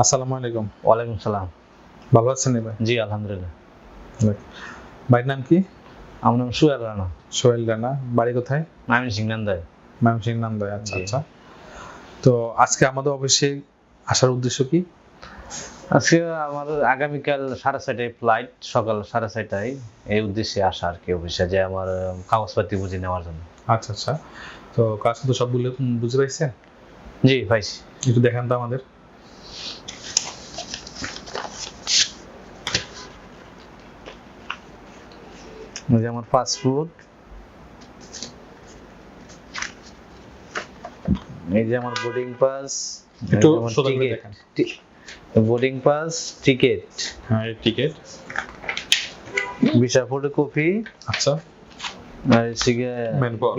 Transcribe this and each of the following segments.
আসসালামু আলাইকুম। ওয়ালাইকুম সালাম। ভালো আছেন ভাই জি আলহামদুলিল্লাহ। ভাইয়ের নাম কি? আমার নাম সুয়ার রানা। সোহেল রানা। বাড়ি কোথায়? আমি সিংনান্দায় ময়মনসিংহ নান্দায় আচ্ছা। আচ্ছা। তো আজকে আমাদের অফিসে আসার উদ্দেশ্য কি? আজকে আমার আগামীকাল সাড়ে ছয়টায় ফ্লাইট সকাল সাড়ে ছয়টায়। এই উদ্দেশ্যে আসা আর কি অফিসে যে আমার কাগজপাতি বুঝে নেওয়ার জন্য। আচ্ছা আচ্ছা। তো কাজ তো সব বুঝে পারছেন জি পাইছি। একটু দেখান তো আমাদের। এই যে আমার এই যে আমার বোর্ডিং পাস একটু বোর্ডিং পাস টিকিট হ্যাঁ টিকিট ভিসা ফটোকপি আচ্ছা আর call.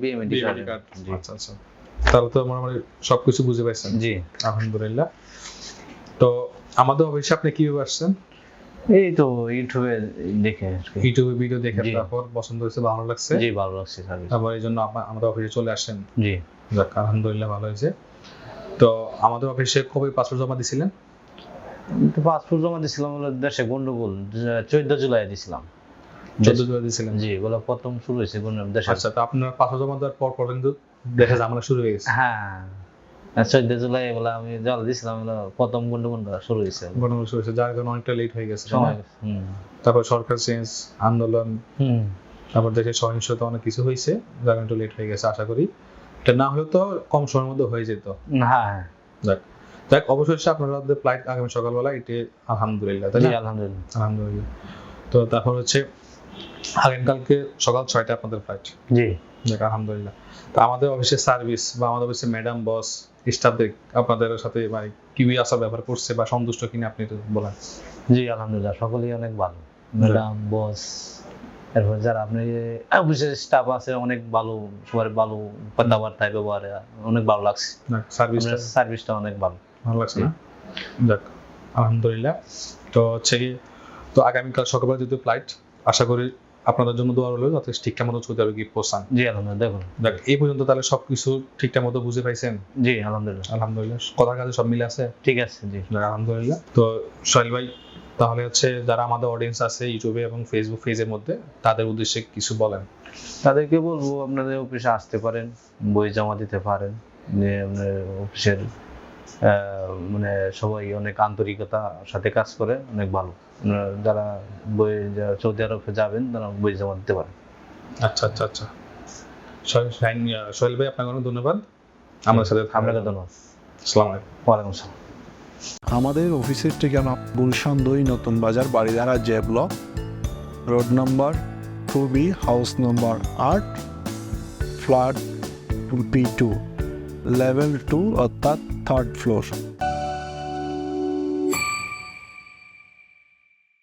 বিএমএডি কার্ড আচ্ছা আচ্ছা তাহলে তো মোটামুটি সবকিছু বুঝে পাইছেন। জি। আলহামদুলিল্লাহ। তো আমাদের অফিসে আপনি কীভাবে আসছেন? এই তো ইউটিউবে দেখে ইউটিউবে ভিডিও দেখে তারপর পছন্দ হয়েছে ভালো লাগছে? জি ভালো লাগছে সার্ভিস তারপর এই জন্য আমাদের অফিসে চলে আসেন। জি। যাক আলহামদুলিল্লাহ ভালো হয়েছে। তো আমাদের অফিসে কবে পাসপোর্ট জমা দিছিলেন? তো পাসপোর্ট জমা দিছিলাম হলো দেশে গন্ডগোল চোদ্দ জুলাই দিছিলাম। চোদ্দ জুলাই দিছিলেন? জি বলে প্রথম শুরু হয়েছে গন্ডগোল দেশে আচ্ছা তো আপনার পাসপোর্ট জমা দেওয়ার পর পর কিন্তু দেখা ঝামেলা শুরু হয়ে গেছে। হ্যাঁ। চোদ্দ জুলাই বলে আমি জল দিছিলাম প্রথম গন্ডগোল শুরু হয়েছে। গণনা শুরু হয়েছে যার কারণে অনেকটা লেট হয়ে গেছে তাই না? সময় হুম। তারপর সরকার চেঞ্জ আন্দোলন তারপর দেশে সহিংসতা অনেক কিছু হয়েছে যার কারণে লেট হয়ে গেছে আশা করি। এটা না হলেও তো কম সময়ের মধ্যে হয়ে যেত। হ্যাঁ হ্যাঁ। যাক যাক অবশেষে আপনারা ফ্লাইট আগামী সকালবেলা এটি আলহামদুলিল্লাহ তাই আলহামদুলিল্লাহ। আলহামদুলিল্লাহ। তো তারপর হচ্ছে আগামীকালকে সকাল ছয়টা আপনাদের ফ্লাইট জি। যাক আলহামদুলিল্লাহ। তো আমাদের অফিসের সার্ভিস বা আমাদের অফিসে ম্যাডাম বস স্টাফদের আপনাদের সাথে মানে কিউই আসার ব্যবহার করছে বা সন্তুষ্ট কিনা আপনি বলেন। জি আলহামদুলিল্লাহ সকলেই অনেক ভালো। ম্যাডাম বস এরপর যারা আপনি অফিসের স্টাফ আছে অনেক ভালো সবার ভালো কথাবার্তায় ব্যবহারে অনেক ভালো লাগছে। সার্ভিসটা সার্ভিসটা অনেক ভালো। ভালো লাগছে না? যাক আলহামদুলিল্লাহ। তো হচ্ছে কি তো আগামীকাল সকালবেলা যেহেতু ফ্লাইট আশা করি আপনাদের জন্য দোয়া রইল যাতে ঠিকঠাক মতো সৌদি আরবে গিয়ে পৌঁছান জি আলহামদুলিল্লাহ দেখুন। যাক এই পর্যন্ত তাহলে সবকিছু ঠিকঠাক মতো বুঝে পাইছেন? জি আলহামদুলিল্লাহ। আলহামদুলিল্লাহ কথার কাজে সব মিলে আছে? ঠিক আছে জি। আলহামদুলিল্লাহ। তো সোহেল ভাই তাহলে হচ্ছে যারা আমাদের অডিয়েন্স আছে ইউটিউবে এবং ফেসবুক পেজের মধ্যে তাদের উদ্দেশ্যে কিছু বলেন। তাদেরকে বলব আপনাদের অফিসে আসতে পারেন বই জমা দিতে পারেন যে আপনার অফিসের মানে সবাই অনেক আন্তরিকতার সাথে কাজ করে অনেক ভালো। যারা বই সৌদি আরবে যাবেন তারা বই জমা দিতে পারেন আচ্ছা আচ্ছা আচ্ছা। সোহেল ভাই আপনাকে অনেক ধন্যবাদ। আমাদের সাথে আপনাকে ধন্যবাদ। আসসালামু আলাইকুম। ওয়ালাইকুম আসসালাম। আমাদের অফিসের ঠিকানা গুলশান দুই Notun Bazar Baridhara J block road number two B house number আট ফ্ল্যাট পি টু। level 2 अर्थात थर्ड फ्लोर